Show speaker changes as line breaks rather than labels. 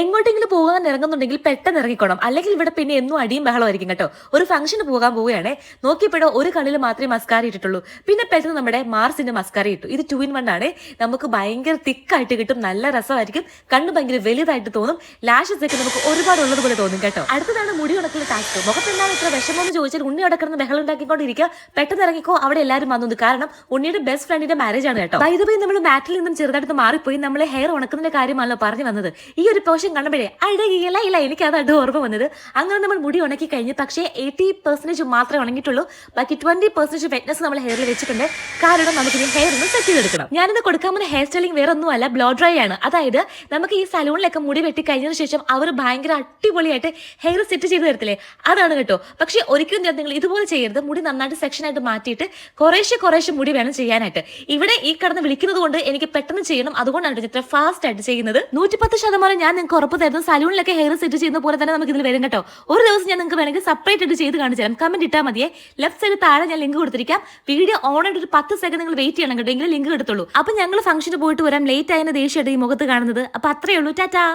എങ്ങോട്ടെങ്കിലും പോകാൻ ഇറങ്ങുന്നുണ്ടെങ്കിൽ പെട്ടെന്ന് ഇറങ്ങിക്കോണം. അല്ലെങ്കിൽ ഇവിടെ പിന്നെ എന്നും അടിയും ബഹളമായിരിക്കും കേട്ടോ. ഒരു ഫംഗ്ഷന് പോകാൻ പോവുകയാണേ നോക്കിയപ്പോഴോ ഒരു കണ്ണിൽ മാത്രമേ മസ്കാര ഇട്ടിട്ടുള്ളൂ. പിന്നെ പെട്ടെന്ന് നമ്മുടെ മാർസിന്റെ മസ്കാര ഇട്ടു. ഇത് ടു ഇൻ വൺ ആണ്. നമുക്ക് ഭയങ്കര തിക്കായിട്ട് കിട്ടും നല്ല രസമായിരിക്കും. കണ്ണ് ഭയങ്കര വലുതായിട്ട് തോന്നും. ലാഷസ് ഒക്കെ നമുക്ക് ഒരുപാട് ഉള്ളത് പോലെ തോന്നും കേട്ടോ. അടുത്തതാണ് മുടി ഉണക്കുന്ന ടാസ്ക് മുഖത്ത് എന്താണ് ഇത്ര വിഷമം എന്ന് ചോദിച്ചാൽ ഉണ്ണി അവിടെ കിടന്ന് ബഹളം ഉണ്ടാക്കിക്കൊണ്ടിരിക്കുക. പെട്ടെന്ന് ഇറങ്ങിക്കോ അവിടെ എല്ലാവരും വന്നു കാരണം ഉണ്ണിയുടെ ബെസ്റ്റ് ഫ്രണ്ടിന്റെ മാരേജ് ആണ് കേട്ടോ. ഇതുപോയി നമ്മൾ മാറ്റിൽ നിന്നും ചെറുതായിട്ട് മാറിപ്പോയി. നമ്മൾ ഹെയർ ഉണക്കുന്നതിന്റെ കാര്യമാണല്ലോ പറഞ്ഞു വന്നത്. ഈ ഒരു പോഷൻ കണ്ടപ്പോഴേ അഴകിയില്ല ഇല്ല എനിക്ക് അതാണ് ഓർമ്മ വന്നത്. അങ്ങനെ നമ്മൾ മുടി ഉണക്കി കഴിഞ്ഞ് പക്ഷേ എയ്റ്റി പെർസെന്റേജ് മാത്രമേ ഉണങ്ങിയിട്ടുള്ളൂ. ബാക്കി ട്വന്റി പെർസെന്റേജ് വെറ്റ്നസ് നമ്മൾ ഹെയറിൽ വെച്ചിട്ടുണ്ട്. കാരണം നമുക്ക് ഹെയർ ഒന്ന് സെറ്റ് ചെയ്തെടുക്കണം. ഞാനിത് കൊടുക്കാൻ പോകുന്ന ഹെയർ സ്റ്റൈലിംഗ് വേറെ ഒന്നുമല്ല ബ്ലോ ഡ്രൈ ആണ്. അതായത് നമുക്ക് ഈ സലൂണിലൊക്കെ മുടി വെട്ടി കഴിഞ്ഞതിന് ശേഷം അവർ ഭയങ്കര അടിപൊളിയായിട്ട് ഹെയർ സെറ്റ് ചെയ്ത് തരത്തില്ലേ? അതാണ് കേട്ടോ. പക്ഷേ ഒരിക്കലും നിങ്ങൾ ഇതുപോലെ ചെയ്യരുത്. മുടി നന്നായിട്ട് സെക്ഷൻ ആയിട്ട് മാറ്റിയിട്ട് കുറേശ്ശെ കുറേശ്ശെ മുടി വേണം ചെയ്യാനായിട്ട്. ഇവിടെ ഈ കടന്ന് വിളിക്കുന്നത് കൊണ്ട് എനിക്ക് പെട്ടെന്ന് ചെയ്യണം. അതുകൊണ്ടാണ് ഇത്ര ഫാസ്റ്റ് ആയിട്ട് ചെയ്യുന്നത്. നൂറ്റിപ്പത്ത് ശതമാനം ഞാൻ നിങ്ങൾക്ക് ഉറപ്പ് തരുന്നു സലൂണിലൊക്കെ ഹെയർ സെറ്റ് ചെയ്യുന്ന പോലെ തന്നെ നമുക്ക് ഇതിൽ വരും കേട്ടോ. ഒരു ദിവസം ഞാൻ നിങ്ങൾക്ക് വേണമെങ്കിൽ സെപ്പറേറ്റ് ആയിട്ട് ചെയ്ത് കാണിച്ചു തരാം. കമന്റ് ഇട്ടാൽ മതിയെ. ലെഫ്റ്റ് സൈഡ് താഴെ ഞാൻ ലിങ്ക് കൊടുത്തിരിക്കാം. വീഡിയോ ഓൺ ആയിട്ട് ഒരു പത്ത് സെക്കൻഡ് നിങ്ങൾ വെയിറ്റ് ചെയ്യണം കേട്ടോ. എങ്കിലും ലിങ്ക് എടുത്തുള്ളൂ അപ്പൊ ഞങ്ങൾ ഫംഗ്ഷന് പോയിട്ട് വരാം ലേറ്റ് ആയതിന് ദേഷ്യമായിട്ട് ഈ മുഖത്ത് കാണുന്നത്. അപ്പൊ അത്രയേ ഉള്ളൂ. ടാറ്റാ